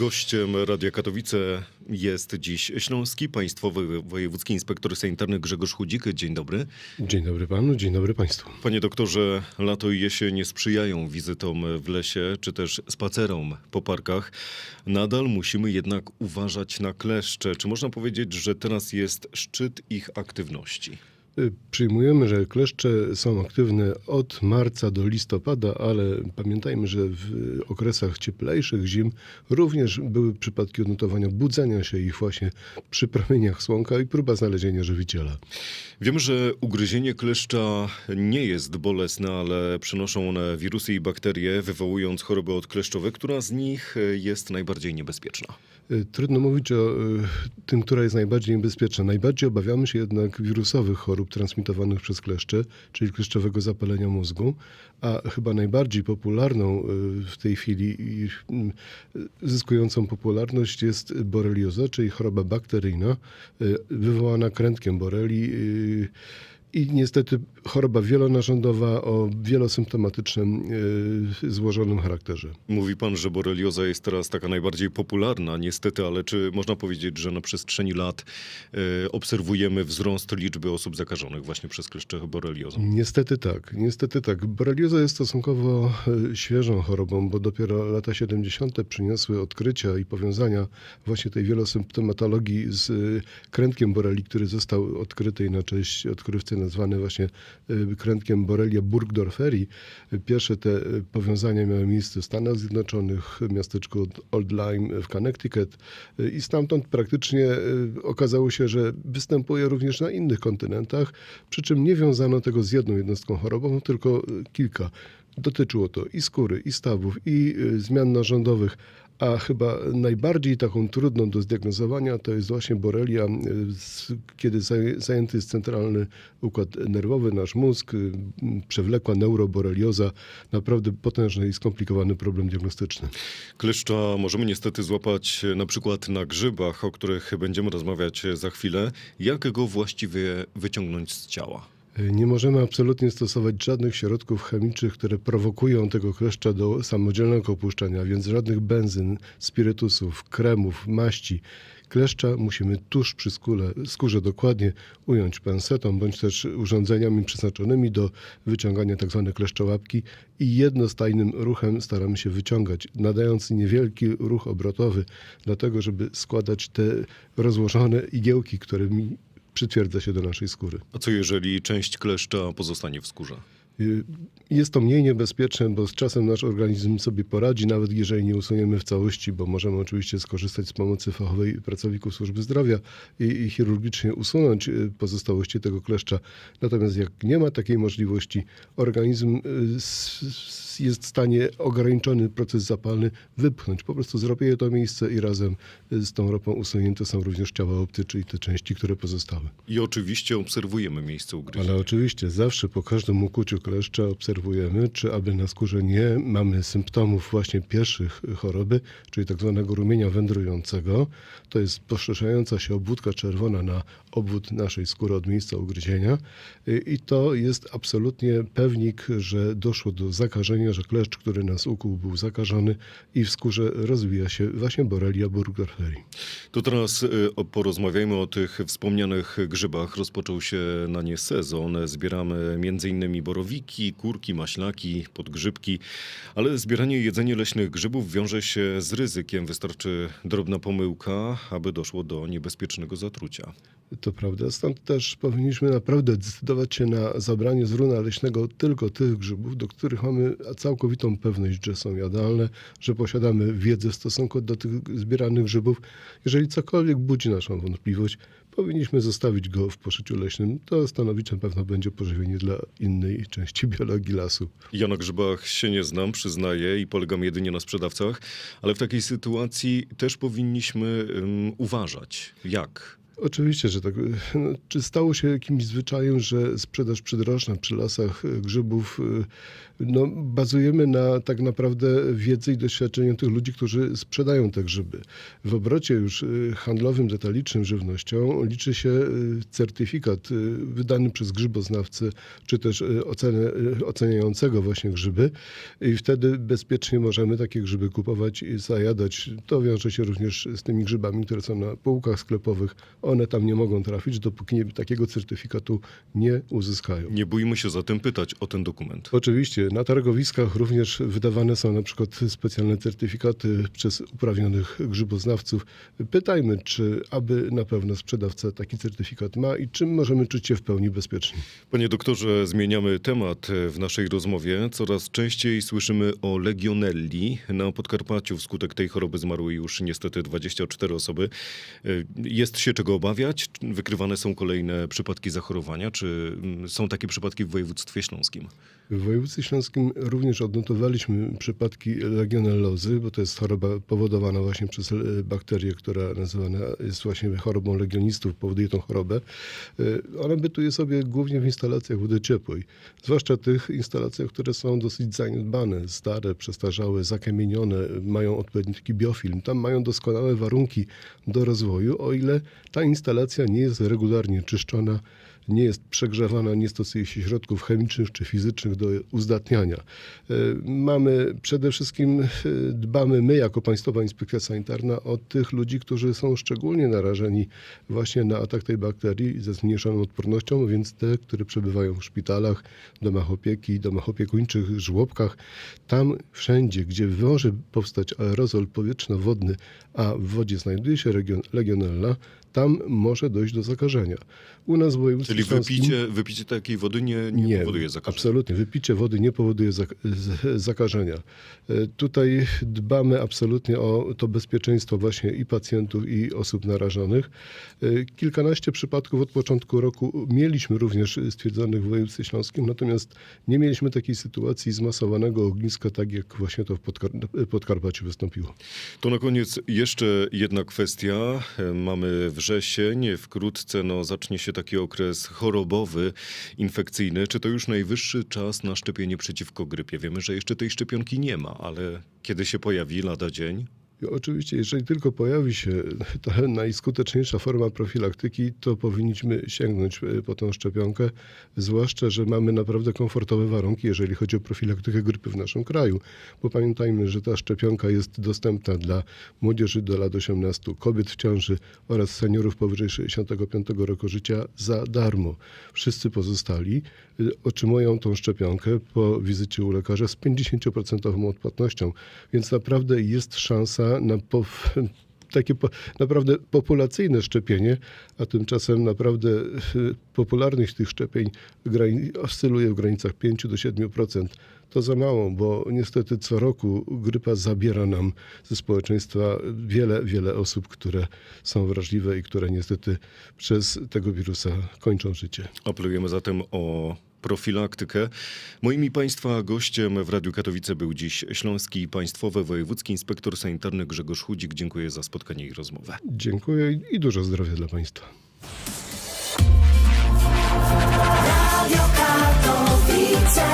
Gościem Radia Katowice jest dziś Śląski Państwowy Wojewódzki Inspektor Sanitarny Grzegorz Chudzik. Dzień dobry. Dzień dobry panu, dzień dobry państwu. Panie doktorze, lato i jesień nie sprzyjają wizytom w lesie czy też spacerom po parkach. Nadal musimy jednak uważać na kleszcze. Czy można powiedzieć, że teraz jest szczyt ich aktywności? Y, Przyjmujemy, że kleszcze są aktywne od marca do listopada, ale pamiętajmy, że w okresach cieplejszych zim również były przypadki odnotowania budzenia się ich właśnie przy promieniach słonka i próba znalezienia żywiciela. Wiemy, że ugryzienie kleszcza nie jest bolesne, ale przenoszą one wirusy i bakterie, wywołując chorobę odkleszczowe, która z nich jest najbardziej niebezpieczna. Y, Trudno mówić o y, tym, która jest najbardziej niebezpieczna. Najbardziej obawiamy się jednak wirusowych chorób transmitowanych przez kleszcze, czyli kleszczowego zapalenia mózgu, a chyba najbardziej popularną y, w tej chwili i zyskującą popularność jest borelioza, czyli choroba bakteryjna wywołana krętkiem boreli. I niestety choroba wielonarządowa o wielosymptomatycznym y, złożonym charakterze. Mówi pan, że borelioza jest teraz taka najbardziej popularna, niestety, ale czy można powiedzieć, że na przestrzeni lat e, obserwujemy wzrost liczby osób zakażonych właśnie przez kleszcze boreliozą? Niestety tak, niestety tak. Borelioza jest stosunkowo e, świeżą chorobą, bo dopiero lata 70. przyniosły odkrycia i powiązania właśnie tej wielosymptomatologii z krętkiem boreli, który został odkryty i na cześć odkrywcy nazwany właśnie e, krętkiem Borrelia burgdorferi. Pierwsze te e, powiązania miały miejsce w Stanach Zjednoczonych, miasteczku Old Lyme w Connecticut e, i stamtąd praktycznie okazało się, że występuje również na innych kontynentach, przy czym nie wiązano tego z jedną jednostką chorobową, tylko kilka. Dotyczyło to i skóry, i stawów, i zmian narządowych, a chyba najbardziej taką trudną do zdiagnozowania to jest właśnie borelia, e, kiedy zaj- zajęty jest centralny układ nerwowy, nasz mózg, przewlekła neuroborelioza, naprawdę potężny i skomplikowany problem diagnostyczny. Kleszcza możemy niestety złapać e, na przykład na grzybach, o których będziemy rozmawiać e, za chwilę. Jak go właściwie wyciągnąć z ciała? Nie możemy absolutnie stosować żadnych środków chemicznych, które prowokują tego kleszcza do samodzielnego opuszczenia, więc żadnych benzyn, spirytusów, kremów, maści. Kleszcza musimy tuż przy skórze, skórze dokładnie ująć pensetą bądź też urządzeniami przeznaczonymi do wyciągania tzw. kleszczołapki i jednostajnym ruchem staramy się wyciągać, nadając niewielki ruch obrotowy, dlatego żeby składać te rozłożone igiełki, którymi przytwierdza się do naszej skóry. A co jeżeli część kleszcza pozostanie w skórze? Y, Jest to mniej niebezpieczne, bo z czasem nasz organizm sobie poradzi, nawet jeżeli nie usuniemy w całości, bo możemy oczywiście skorzystać z pomocy fachowej pracowników służby zdrowia i, i chirurgicznie usunąć y, pozostałości tego kleszcza. Natomiast jak nie ma takiej możliwości, organizm y, s- jest w stanie ograniczony proces zapalny wypchnąć. Po prostu zrobieje to miejsce i razem y, z tą ropą usunięte są również ciała obcy, czyli te części, które pozostały. I oczywiście obserwujemy miejsce ugryzienia. Ale oczywiście zawsze po każdym ukuciu kleszcza obserwujemy, czy aby na skórze nie mamy symptomów właśnie pierwszych choroby, czyli tak zwanego rumienia wędrującego. To jest poszerzająca się obwódka czerwona na obwód naszej skóry od miejsca ugryzienia i to jest absolutnie pewnik, że doszło do zakażenia, że kleszcz, który nas ukuł był zakażony i w skórze rozwija się właśnie Borrelia burgdorferi. To teraz y, porozmawiajmy o tych wspomnianych grzybach. Rozpoczął się na nie sezon. Zbieramy m.in. borowiki, kurki, maślaki, podgrzybki, ale zbieranie i jedzenie leśnych grzybów wiąże się z ryzykiem. Wystarczy drobna pomyłka, aby doszło do niebezpiecznego zatrucia. To prawda. Stąd też powinniśmy naprawdę zdecydować się na zabranie z runa leśnego tylko tych grzybów, do których mamy całkowitą pewność, że są jadalne, że posiadamy wiedzę w stosunku do tych zbieranych grzybów. Jeżeli cokolwiek budzi naszą wątpliwość, powinniśmy zostawić go w poszyciu leśnym. To stanowić na pewno będzie pożywienie dla innej części biologii lasu. Ja na grzybach się nie znam, przyznaję i polegam jedynie na sprzedawcach, ale w takiej sytuacji też powinniśmy ym, uważać. Jak? Oczywiście, że tak. No, czy stało się jakimś zwyczajem, że sprzedaż przydrożna przy lasach e, grzybów, e, no, bazujemy na tak naprawdę wiedzy i doświadczeniu tych ludzi, którzy sprzedają te grzyby. W obrocie już e, handlowym, detalicznym żywnością liczy się certyfikat wydany przez grzyboznawcę, czy też ocenę, oceniającego właśnie grzyby i wtedy bezpiecznie możemy takie grzyby kupować i zajadać. To wiąże się również z tymi grzybami, które są na półkach sklepowych. One tam nie mogą trafić, dopóki nie, takiego certyfikatu nie uzyskają. Nie bójmy się zatem pytać o ten dokument. Oczywiście, na targowiskach również wydawane są na przykład specjalne certyfikaty przez uprawnionych grzyboznawców. Pytajmy, czy aby na pewno sprzedawca taki certyfikat ma i czym możemy czuć się w pełni bezpieczni. Panie doktorze, zmieniamy temat w naszej rozmowie. Coraz częściej słyszymy o legionelli. Na Podkarpaciu wskutek tej choroby zmarły już niestety 24 osoby. Jest się czego obawiać? Wykrywane są kolejne przypadki zachorowania? Czy mm, są takie przypadki w województwie śląskim? W województwie śląskim również odnotowaliśmy przypadki legionellozy, bo to jest choroba powodowana właśnie przez e, bakterię, która nazywana jest właśnie chorobą legionistów, powoduje tą chorobę. E, Ona bytuje sobie głównie w instalacjach wody ciepłej, zwłaszcza tych instalacjach, które są dosyć zaniedbane, stare, przestarzałe, zakamienione, mają odpowiedni biofilm. Tam mają doskonałe warunki do rozwoju, o ile ta instalacja nie jest regularnie czyszczona, nie jest przegrzewana, nie stosuje się środków chemicznych czy fizycznych do uzdatniania. E, Mamy przede wszystkim, e, dbamy my jako Państwowa Inspekcja Sanitarna o tych ludzi, którzy są szczególnie narażeni właśnie na atak tej bakterii ze zmniejszoną odpornością, więc te, które przebywają w szpitalach, domach opieki, domach opiekuńczych, żłobkach, tam wszędzie, gdzie może powstać aerozol powietrzno-wodny, a w wodzie znajduje się region, legionella, tam może dojść do zakażenia. U nas w województwie Czyli śląskim- wypicie, wypicie takiej wody nie, nie, powoduje zakażenia? Absolutnie. Wypicie wody nie powoduje zakażenia. E, Tutaj dbamy absolutnie o to bezpieczeństwo właśnie i pacjentów, i osób narażonych. E, Kilkanaście przypadków od początku roku mieliśmy również stwierdzonych w województwie śląskim, natomiast nie mieliśmy takiej sytuacji zmasowanego ogniska, tak jak właśnie to w Podkar- Podkarpaciu wystąpiło. To na koniec jeszcze jedna kwestia. E, Mamy wrzesień, wkrótce no, zacznie się taki okres chorobowy, infekcyjny. Czy to już najwyższy czas na szczepienie przeciwko grypie? Wiemy, że jeszcze tej szczepionki nie ma, ale kiedy się pojawi lada dzień? Oczywiście, jeżeli tylko pojawi się ta najskuteczniejsza forma profilaktyki, to powinniśmy sięgnąć e, po tą szczepionkę, zwłaszcza, że mamy naprawdę komfortowe warunki, jeżeli chodzi o profilaktykę grypy w naszym kraju. Bo pamiętajmy, że ta szczepionka jest dostępna dla młodzieży do lat 18, kobiet w ciąży oraz seniorów powyżej 65 roku życia za darmo. Wszyscy pozostali e, otrzymują tą szczepionkę po wizycie u lekarza z 50% odpłatnością, więc naprawdę jest szansa na po, takie po, naprawdę populacyjne szczepienie, a tymczasem naprawdę popularność tych szczepień grani- oscyluje w granicach 5 do 7%. To za mało, bo niestety co roku grypa zabiera nam ze społeczeństwa wiele, wiele osób, które są wrażliwe i które niestety przez tego wirusa kończą życie. Apelujemy zatem o profilaktykę. Moim i Państwa gościem w Radiu Katowice był dziś Śląski Państwowy Wojewódzki Inspektor Sanitarny Grzegorz Chudzik. Dziękuję za spotkanie i rozmowę. Dziękuję i- i dużo zdrowia dla Państwa. Radio Katowice.